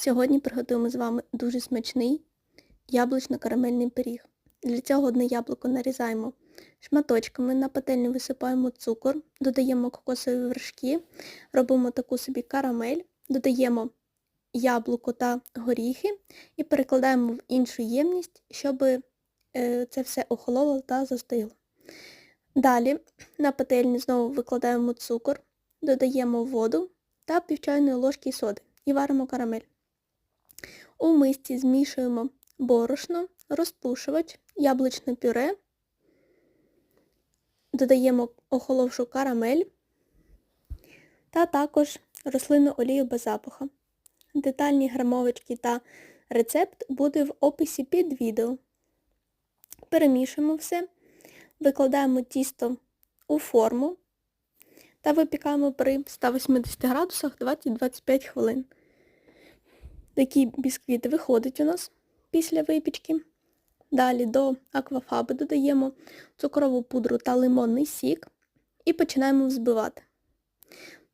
Сьогодні приготуємо з вами дуже смачний яблучно-карамельний пиріг. Для цього одне яблуко нарізаємо шматочками, на пательню висипаємо цукор, додаємо кокосові вершки, робимо таку собі карамель, додаємо яблуко та горіхи і перекладаємо в іншу ємність, щоб е, це все охололо та застигло. Далі на пательню знову викладаємо цукор, додаємо воду та пів чайної ложки соди і варимо карамель. У мисці змішуємо борошно, розпушувач, яблучне пюре, додаємо охоловшу карамель та також рослинну олію без запаху. Детальні грамовочки та рецепт буде в описі під відео. Перемішуємо все, викладаємо тісто у форму та випікаємо при 180 градусах 20-25 хвилин. Такі бісквіти виходять у нас після випічки. Далі до аквафаби додаємо цукрову пудру та лимонний сік і починаємо взбивати.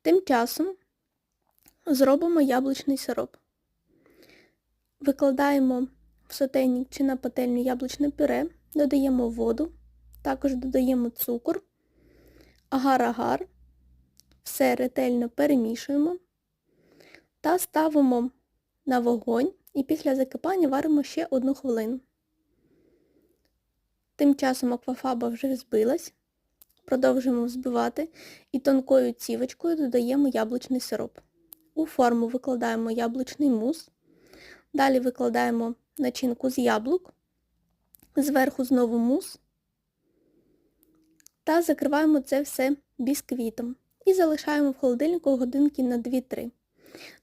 Тим часом зробимо яблучний сироп. Викладаємо в сотейник чи на пательню яблучне пюре, додаємо воду, також додаємо цукор, агар-агар, все ретельно перемішуємо та ставимо на вогонь і після закипання варимо ще одну хвилину. Тим часом аквафаба вже збилась, продовжуємо взбивати і тонкою цівочкою додаємо яблучний сироп. У форму викладаємо яблучний мус, далі викладаємо начинку з яблук, зверху знову мус та закриваємо це все бісквітом і залишаємо в холодильнику годинки на 2-3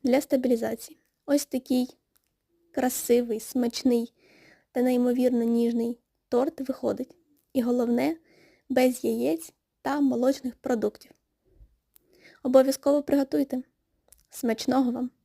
для стабілізації. Ось такий красивий, смачний та неймовірно ніжний торт виходить. І головне, без яєць та молочних продуктів. Обов'язково приготуйте. Смачного вам!